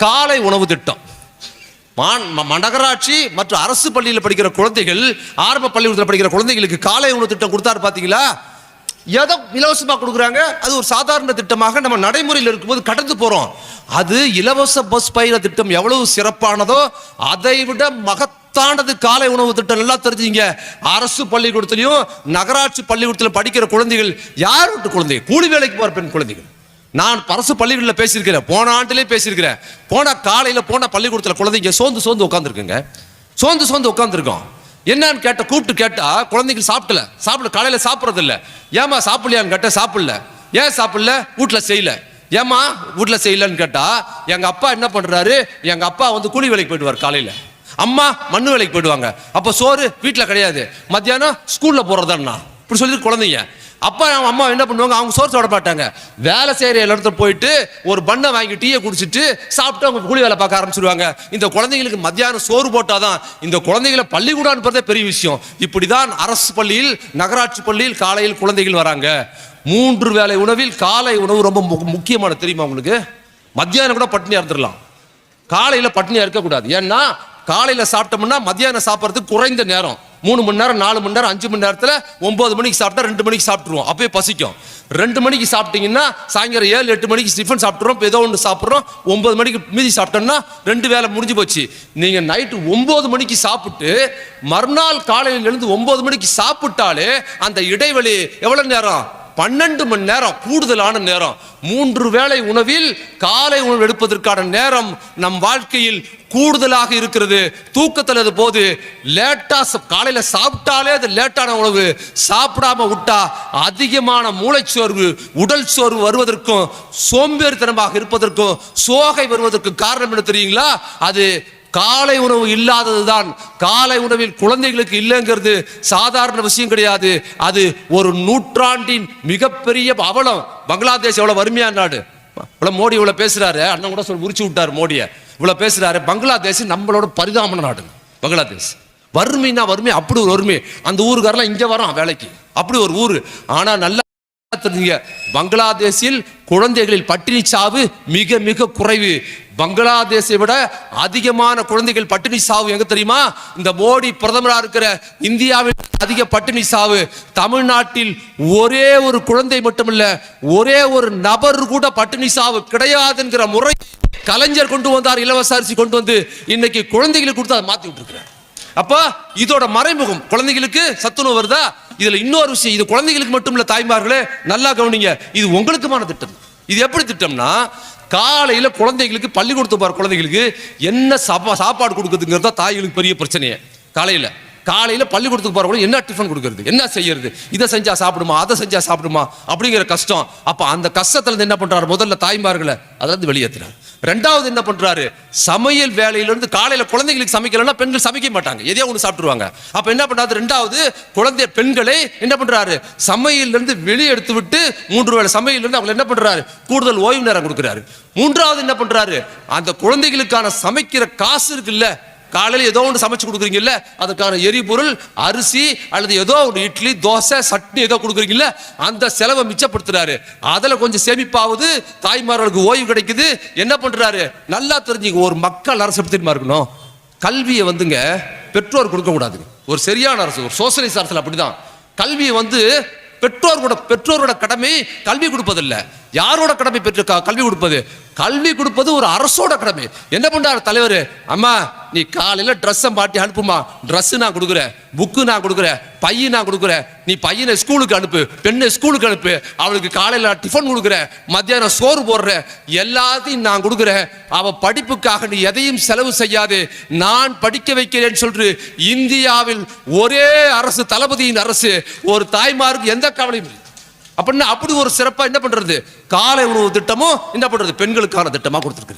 காலை உணவு திட்டம். மான்- ம- மற்றும் அரசு பள்ளியில் படிக்கிற குழந்தைகள் ஆரம்ப பள்ளிக்கூடத்தில் படிக்கிற குழந்தைகளுக்கு காலை உணவு திட்டம் கொடுத்தாரு பார்த்தீங்களா ஏதோ இலவசமாக கொடுக்குறாங்க? அது ஒரு சாதாரண திட்டமாக நம்ம நடைமுறையில் இருக்கும்போது கடந்து போகிறோம் அது இலவச பஸ் பயிர திட்டம் எவ்வளவு சிறப்பானதோ அதை விட மகத்தானது காலை உணவு திட்டம். நல்லா தெரிஞ்சுங்க. அரசு பள்ளிக்கூடத்துலையும் நகராட்சி பள்ளிக்கூடத்தில் படிக்கிற குழந்தைகள் யார் விட்டு குழந்தைகள்? கூலி வேலைக்கு போகிற பெண் குழந்தைகள். நான் அரசு பள்ளிகளில் பேசியிருக்கிறேன். போன ஆண்டுலேயே பேசியிருக்கிறேன். போன காலையில் போன பள்ளிக்கூடத்தில் குழந்தைங்க சோர்ந்து சோர்ந்து உட்காந்துருக்குங்க சோர்ந்து சோர்ந்து உட்காந்துருக்கோம் என்னன்னு கேட்ட கூப்பிட்டு கேட்டால் குழந்தைங்க சாப்பிடல. சாப்பிட காலையில் சாப்பிட்றது இல்ல ஏமா சாப்பிடலையான்னு கேட்டால் சாப்பிடல. ஏன் சாப்பிடல? வீட்டில் செய்யல. ஏமா வீட்டில் செய்யலன்னு கேட்டால் எங்கள் அப்பா என்ன பண்ணுறாரு எங்கள் அப்பா வந்து கூலி வேலைக்கு போயிடுவார் காலையில். அம்மா மண்ணு வேலைக்கு போயிடுவாங்க. அப்போ சோறு வீட்டில் கிடையாது. மத்தியானம் ஸ்கூலில் போறதாண்ணா இப்படி சொல்லி குழந்தைங்க. அப்பா அவங்க அம்மா என்ன பண்ணுவாங்க? அவங்க சோறு சாப்பிட மாட்டாங்க. வேலை செய்கிற இடத்துல போயிட்டு ஒரு பண்ணை வாங்கி டீயை குடிச்சிட்டு சாப்பிட்டு அவங்க கூலி வேலை பார்க்க ஆரம்பிச்சிருவாங்க. இந்த குழந்தைங்களுக்கு மத்தியானம் சோறு போட்டாதான் இந்த குழந்தைகளை பள்ளிக்கூடம் அனுப்புறதே பெரிய விஷயம். இப்படி தான் அரசு பள்ளியில் நகராட்சி பள்ளியில் காலையில் குழந்தைகள் வராங்க. மூன்று வேலை உணவில் காலை உணவு ரொம்ப முக்கியமான தெரியுமா உங்களுக்கு? மத்தியானம் கூட பட்டினியாக இருந்துடலாம். காலையில் பட்டினியாக இருக்கக்கூடாது. ஏன்னா காலையில் சாப்பிட்டோம்னா மத்தியானம் சாப்பிட்றதுக்கு குறைந்த நேரம். மூணு மணி நேரம் நாலு மணி நேரம் அஞ்சு மணி நேரத்தில் ஒம்பது மணிக்கு சாப்பிட்டா ரெண்டு மணிக்கு சாப்பிட்ருவோம் அப்பயே பசிக்கும். ரெண்டு மணிக்கு சாப்பிட்டீங்கன்னா சாயங்காலம் ஏழு எட்டு மணிக்கு டிஃபன் சாப்பிட்றோம் ஏதோ ஒன்று சாப்பிட்றோம். ஒன்பது மணிக்கு மீதி சாப்பிட்டோம்னா ரெண்டு வேலை முடிஞ்சு போச்சு. நீங்கள் நைட்டு ஒம்பது மணிக்கு சாப்பிட்டு மறுநாள் காலையிலேருந்து இருந்து மணிக்கு சாப்பிட்டாலே அந்த இடைவெளி எவ்வளோ நேரம்? பன்னெண்டு மணி நேரம் கூடுதலான நேரம். மூன்று வேளை உணவில் காலை உணவு எடுப்பதற்கான நேரம் நம் வாழ்க்கையில் கூடுதலாக இருக்கிறது. தூக்கத்தில் அது போது லேட்டாக ச- சாப்பிட்டாலே அது லேட்டான உணவு. சாப்பிடாம விட்டா அதிகமான மூளைச்சோர்வு உடல் சோர்வு வருவதற்கும் சோம்பேறித்தனமாக இருப்பதற்கும் சோகை வருவதற்கும் காரணம் என்ன தெரியுங்களா? அது காலை உணவு இல்லாததுதான். காலை உணவில் குழந்தைகளுக்கு இல்லைங்கிறது சாதாரண விஷயம் கிடையாது. அது ஒரு நூற்றாண்டின் மிகப்பெரிய அவலம். பங்களாதேஷ் எவ்வளோ வறுமையான நாடு இவ்வளோ மோடி இவ்வளோ பேசுகிறாரு அண்ணன் கூட சொல்லி உரிச்சு விட்டாரு மோடியை. இவ்வளோ பேசுகிறாரு பங்களாதேஷ் நம்மளோட பரிதாபமான நாடு பங்களாதேஷ். வறுமைனா வறுமை. அப்படி ஒரு வறுமை. அந்த ஊருக்காரெல்லாம் இங்கே வரோம் வேலைக்கு. அப்படி ஒரு ஊர். ஆனால் நல்லா தெரிஞ்சுங்க பங்களாதேஷில் குழந்தைகளில் பட்டினி சாவு மிக மிக குறைவு. பங்களாதேஷை விட அதிகமான குழந்தைகள் பட்டினி சாவு எங்க தெரியுமா? இந்த மோடி பிரதமராக இருக்கிற இந்தியாவில் அதிக பட்டினி சாவு. தமிழ்நாட்டில் ஒரே ஒரு குழந்தை மட்டுமல்ல ஒரே ஒரு நபர் கூட பட்டினி சாவு கிடையாதுங்கிற முறை கலைஞர் கொண்டு வந்தார் இலவச அரிசி கொண்டு வந்து இன்னைக்கு குழந்தைகளுக்கு கொடுத்து அதை மாத்தி விட்டுருக்கிறார். அப்போ இதோட மறைமுகம் குழந்தைகளுக்கு சத்துணவு வருதா? இதுல இன்னொரு விஷயம் இது குழந்தைகளுக்கு மட்டும் இல்ல தாய்மார்களே நல்லா கவனிங்க இது உங்களுக்குமான திட்டம். இது எப்படி திட்டம்னா காலையில் குழந்தைகளுக்கு பள்ளிக்கூடத்து போகிற குழந்தைகளுக்கு என்ன சாப்பா சாப்பாடு கொடுக்குறதுங்கிறது தான் தாய்களுக்கு பெரிய பிரச்சனையே காலையில். காலையில் பள்ளிக்கூடத்துக்கு போறவங்க என்ன டிஃபன் கொடுக்குறது? என்ன செய்யறது? இதை செஞ்சால் சாப்பிடுமா? அதை செஞ்சால் சாப்பிடுமா? அப்படிங்கிற கஷ்டம். அப்போ அந்த கஷ்டத்துலேருந்து என்ன பண்றாரு? முதல்ல தாய்மார்களை அதாவது வெளியேற்றுறாரு ரெண்டாவது என்ன பண்றாரு? சமையல் வேலையிலேருந்து காலையில் குழந்தைங்களுக்கு குழந்தைகளுக்கு சமைக்கலன்னா பெண்கள் சமைக்க மாட்டாங்க. எதையோ ஒன்று சாப்பிடுவாங்க அப்போ என்ன பண்ணுறாரு ரெண்டாவது குழந்தை பெண்களை என்ன பண்றாரு? சமையல்ல வெளியே எடுத்து விட்டு மூன்று வேளை சமையல்ல இருந்து அவங்க என்ன பண்றாரு? கூடுதல் ஓய்வு நேரம் கொடுக்குறாரு. மூன்றாவது என்ன பண்றாரு? அந்த குழந்தைகளுக்கான சமைக்கிற காசு இருக்குல்ல. காலையில் ஏதோ ஒன்று சமைச்சு கொடுக்குறீங்கல்ல அதுக்கான எரிபொருள் அரிசி அல்லது ஏதோ ஒரு இட்லி தோசை சட்னி ஏதோ கொடுக்குறீங்கல்ல அந்த செலவை மிச்சப்படுத்துறாரு. அதில் கொஞ்சம் சேமிப்பாவது தாய்மார்களுக்கு ஓய்வு கிடைக்குது. என்ன பண்ணுறாரு நல்லா தெரிஞ்சுங்க ஒரு மக்கள் அரசு எப்படி தெரியுமா இருக்கணும்? கல்வியை வந்துங்க பெற்றோர் கொடுக்கக்கூடாதுங்க ஒரு சரியான அரசு ஒரு சோசியலிஸ்ட் அரசு அப்படிதான். கல்வியை வந்து பெற்றோர்களோட பெற்றோரோட கடமை கல்வி கொடுப்பதில்லை. யாரோட கடமை பெற்று கல்வி கொடுப்பது. கல்வி கொடுப்பது ஒரு அரசோட கடமை. என்ன பண்றாரு தலைவர்? அம்மா நீ காலையில் ட்ரெஸ்ஸை மாட்டி அனுப்புமா. ட்ரெஸ்ஸு நான் கொடுக்குறேன். புக்கு நான் கொடுக்குறேன். பைய நான் கொடுக்குறேன். நீ பையனை ஸ்கூலுக்கு அனுப்பு. பெண்ணை ஸ்கூலுக்கு அனுப்பு. அவளுக்கு காலையில் டிஃபன் கொடுக்குறேன். மத்தியானம் சோறு போடுறேன். எல்லாத்தையும் நான் கொடுக்குறேன். அவள் படிப்புக்காக நீ எதையும் செலவு செய்யாது. நான் படிக்க வைக்கிறேன்னு சொல்லிட்டு இந்தியாவில் ஒரே அரசு தளபதியின் அரசு. ஒரு தாய்மாருக்கு எந்த கவலையும் இல்லை. அப்படின்னா அப்படி ஒரு சிறப்பாக என்ன பண்றது? காலை உணவு திட்டமும் என்ன பண்றது? பெண்களுக்கான திட்டமா கொடுத்துருக்கு